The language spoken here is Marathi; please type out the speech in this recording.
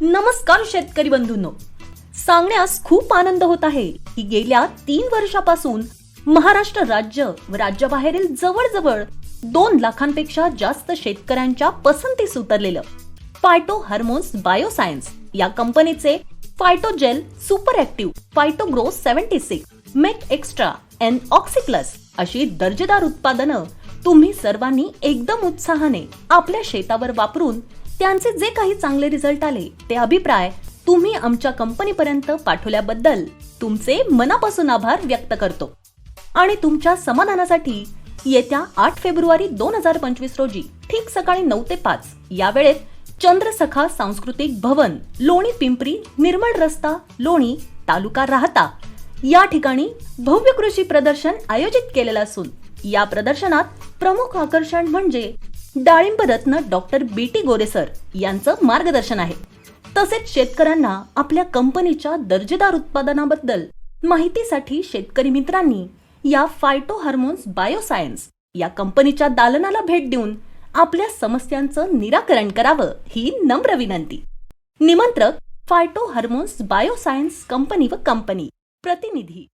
नमस्कार शेतकरी बंधूंनो. सांगण्यास खूप आनंद होत आहे की गेल्या तीन वर्षापासून महाराष्ट्र राज्य व राज्याबाहेरील जवळजवळ दोन लाखांपेक्षा जास्त शेतकऱ्यांच्या पसंतीस उतरलेलं फायटो हार्मोन्स बायोसायन्स या कंपनीचे phytogel super active phytogro seventy six make extra N ऑक्सिक्लस अशी दर्जेदार उत्पादनं तुम्ही सर्वांनी एकदम उत्साहाने आपल्या शेतावर वापरून त्यांचे जे काही चांगले रिझल्ट आले ते अभिप्राय तुम्ही आमच्या कंपनीपर्यंत पाठवल्याबद्दल तुमचे मनापासून आभार व्यक्त करतो. आणि तुमच्या समाधानासाठी येत्या आठ फेब्रुवारी दोन हजार पंचवीस रोजी ठीक सकाळी नऊ ते पाच या वेळेत चंद्रसखा सांस्कृतिक भवन लोणी पिंपरी निर्मळ रस्ता लोणी तालुका राहता. या ठिकाणी भव्य कृषी प्रदर्शन आयोजित केलेलं असून या प्रदर्शनात प्रमुख आकर्षण म्हणजे डाळिंब रत्न डॉक्टर बी टी गोरेसर यांचं मार्गदर्शन आहे. तसेच शेतकऱ्यांना आपल्या कंपनीच्या दर्जेदार उत्पादनाबद्दल माहितीसाठी शेतकरी मित्रांनी या फायटो हार्मोन्स बायोसायन्स या कंपनीच्या दालनाला भेट देऊन आपल्या समस्यांचं निराकरण करावं ही नम्र विनंती. निमंत्रक फायटो हार्मोन्स बायोसायन्स कंपनी व कंपनी प्रतिनिधी.